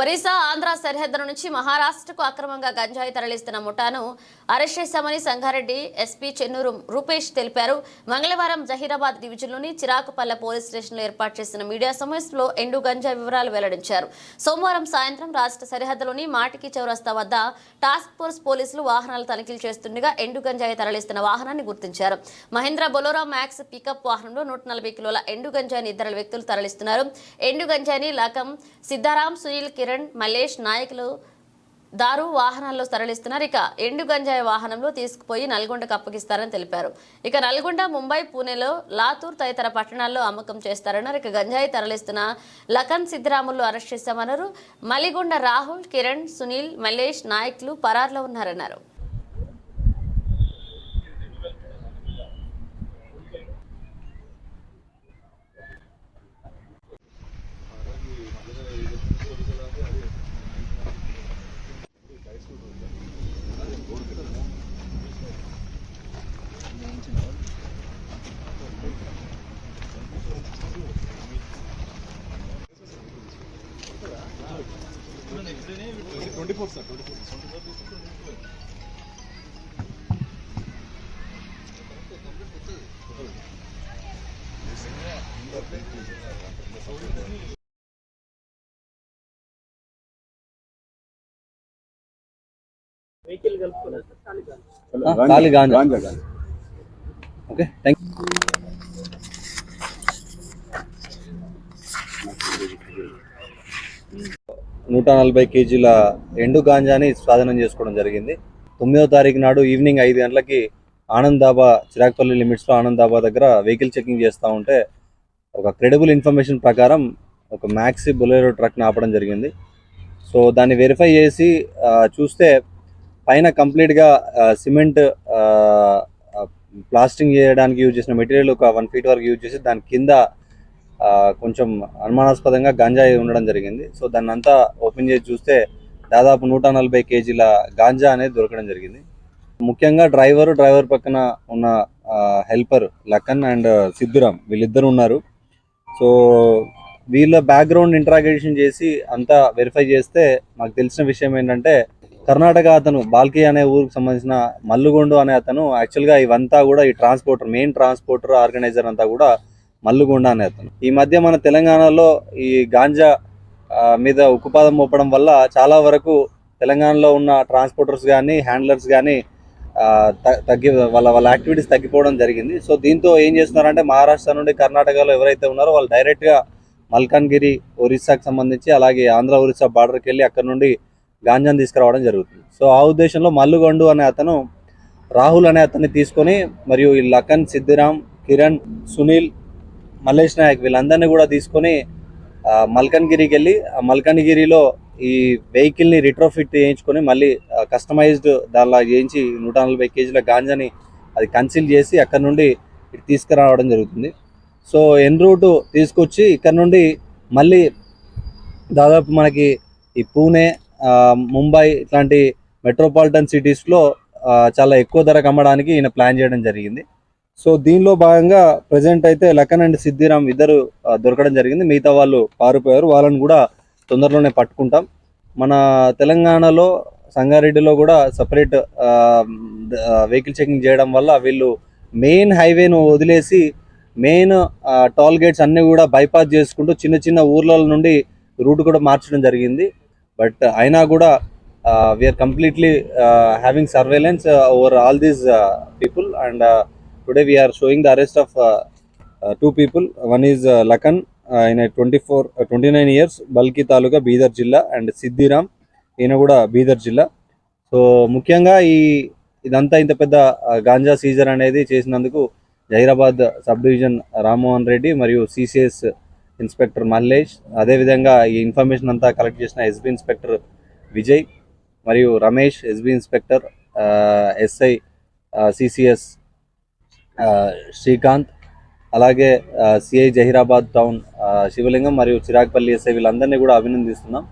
ఒరిస్సా ఆంధ్ర సరిహద్దు నుంచి మహారాష్ట్రకు అక్రమంగా గంజాయి తరలిస్తున్న ముఠాను అరెస్ట్ చేశామని సంగారెడ్డి ఎస్పీ చెన్నూరు రూపేష్ తెలిపారు. మంగళవారం జహీరాబాద్ డివిజన్లోని చిరాకుపల్లె పోలీస్ స్టేషన్లో ఏర్పాటు చేసిన మీడియా సమావేశంలో ఎండు గంజాయి వివరాలు వెల్లడించారు. సోమవారం సాయంత్రం రాష్ట్ర సరిహద్దులోని మాటికి చౌరస్తా వద్ద టాస్క్ ఫోర్స్ పోలీసులు వాహనాలు తనిఖీలు చేస్తుండగా ఎండు గంజాయి తరలిస్తున్న వాహనాన్ని గుర్తించారు. మహేంద్ర బొలోరా మ్యాక్స్ పికప్ వాహనంలో నూట నలభై కిలోల ఎండు గంజాయిని ఇద్దరు వ్యక్తులు తరలిస్తున్నారు. ఎండు గంజాయిని లకం సిద్ధారాం సునీల్ కిరణ్ మల్లేష్ నాయకులు దారు వాహనాల్లో తరలిస్తున్నారు. ఇక ఎండు గంజాయి వాహనంలో తీసుకుపోయి నల్గొండకు అప్పగిస్తారని తెలిపారు. ఇక నల్గొండ ముంబై పూణేలో లాతూర్ తదితర పట్టణాల్లో అమ్మకం చేస్తారన్నారు. ఇక గంజాయి తరలిస్తున్న లఖన్ సిద్ధరాములు అరెస్ట్ చేశామన్నారు. మలిగొండ రాహుల్ కిరణ్ సునీల్ మల్లేష్ నాయకులు పరార్లో ఉన్నారన్నారు. twenty four sir twenty four ఖాళీ గాంజా ఓకే థ్యాంక్ నూట నలభై కేజీల ఎండు గాంజాని స్వాధీనం చేసుకోవడం జరిగింది. తొమ్మిదో తారీఖు నాడు ఈవినింగ్ ఐదు గంటలకి ఆనంద్ దాబా చిరాక్పల్లి లిమిట్స్లో ఆనంద్ దగ్గర వెహికల్ చెకింగ్ చేస్తూ ఉంటే ఒక క్రెడిబుల్ ఇన్ఫర్మేషన్ ప్రకారం ఒక మ్యాక్సీ బులెరో ట్రక్ని ఆపడం జరిగింది. సో దాన్ని వెరిఫై చేసి చూస్తే పైన కంప్లీట్గా సిమెంట్ ప్లాస్టింగ్ చేయడానికి యూజ్ చేసిన మెటీరియల్ ఒక వన్ ఫీట్ వరకు యూజ్ చేసి దాని కింద కొంచెం అనుమానాస్పదంగా గాంజాయి ఉండడం జరిగింది. సో దాన్ని అంతా ఓపెన్ చేసి చూస్తే దాదాపు నూట నలభై కేజీల గాంజా అనేది దొరకడం జరిగింది. ముఖ్యంగా డ్రైవర్ డ్రైవర్ పక్కన ఉన్న హెల్పర్ లక్కన్ అండ్ సిద్ధురామ్ వీళ్ళిద్దరు ఉన్నారు. సో వీళ్ళ బ్యాక్గ్రౌండ్ ఇంట్రాగేషన్ చేసి అంతా వెరిఫై చేస్తే మాకు తెలిసిన విషయం ఏంటంటే కర్ణాటక అతను బాల్కి అనే ఊరికి సంబంధించిన మల్లుగొండు అనే అతను యాక్చువల్గా ఇవంతా కూడా ఈ ట్రాన్స్పోర్టర్ మెయిన్ ట్రాన్స్పోర్టర్ ఆర్గనైజర్ అంతా కూడా మల్లుగొండ అనే అతను. ఈ మధ్య మన తెలంగాణలో ఈ గాంజా మీద ఉక్కుపాదం మోపడం వల్ల చాలా వరకు తెలంగాణలో ఉన్న ట్రాన్స్పోర్టర్స్ కానీ హ్యాండ్లర్స్ కానీ తగ్గి వాళ్ళ వాళ్ళ యాక్టివిటీస్ తగ్గిపోవడం జరిగింది. సో దీంతో ఏం చేస్తున్నారంటే మహారాష్ట్ర నుండి కర్ణాటకలో ఎవరైతే ఉన్నారో వాళ్ళు డైరెక్ట్గా మల్కాన్గిరి ఒరిస్సాకి సంబంధించి అలాగే ఆంధ్ర ఒరిస్సా బార్డర్కి వెళ్ళి అక్కడ నుండి గాంజాని తీసుకురావడం జరుగుతుంది. సో ఆ ఉద్దేశంలో మల్లుగొండు అనే అతను రాహుల్ అనే అతన్ని తీసుకొని మరియు ఈ లఖన్ సిద్ధిరామ్ కిరణ్ సునీల్ మల్లేష్ నాయక్ వీళ్ళందరినీ కూడా తీసుకొని మల్కన్గిరికి వెళ్ళి ఆ మల్కన్గిరిలో ఈ వెహికల్ని రిట్రోఫిట్ చేయించుకొని మళ్ళీ కస్టమైజ్డ్ దానిలా చేయించి నూట నలభై కేజీల గాంజాని అది కన్సీల్ చేసి అక్కడ నుండి ఇటు తీసుకురావడం జరుగుతుంది. సో ఎన్ రూట్ తీసుకొచ్చి ఇక్కడ నుండి మళ్ళీ దాదాపు మనకి ఈ పూణే ముంబై ఇట్లాంటి మెట్రోపాలిటన్ సిటీస్లో చాలా ఎక్కువ ధరకు అమ్మడానికి ఈయన ప్లాన్ చేయడం జరిగింది. సో దీనిలో భాగంగా ప్రజెంట్ అయితే లఖన్ అండ్ సిద్ధిరామ్ ఇద్దరు దొరకడం జరిగింది. మిగతా వాళ్ళు పారిపోయారు. వాళ్ళని కూడా తొందరలోనే పట్టుకుంటాం. మన తెలంగాణలో సంగారెడ్డిలో కూడా సపరేట్ వెహికల్ చెకింగ్ చేయడం వల్ల వీళ్ళు మెయిన్ హైవేను వదిలేసి మెయిన్ టోల్ గేట్స్ అన్నీ కూడా బైపాస్ చేసుకుంటూ చిన్న చిన్న ఊర్ల నుండి రూట్ కూడా మార్చడం జరిగింది. బట్ అయినా కూడా we're completely having surveillance over all these people and today we're showing the arrest of two people one is Lakhan ఆయన twenty four twenty nine years Balki taluka Bidar జిల్లా అండ్ సిద్ధిరామ్ ఈయన కూడా బీదర్ జిల్లా. సో ముఖ్యంగా ఈ ఇదంతా ఇంత పెద్ద గాంజా సీజర్ అనేది చేసినందుకు జైరాబాద్ సబ్ డివిజన్ రామ్మోహన్ రెడ్డి మరియు సిసిఎస్ ఇన్స్పెక్టర్ మల్లేష్ అదేవిధంగా ఈ ఇన్ఫర్మేషన్ అంతా కలెక్ట్ చేసిన ఎస్బీ ఇన్స్పెక్టర్ విజయ్ మరియు Ramesh SB inspector SI CCS Srikanth అలాగే సిఐ జహీరాబాద్ టౌన్ శివలింగం మరియు చిరాగ్పల్లి ఎస్ఐ వీళ్ళందరినీ కూడా అభినందిస్తున్నాం.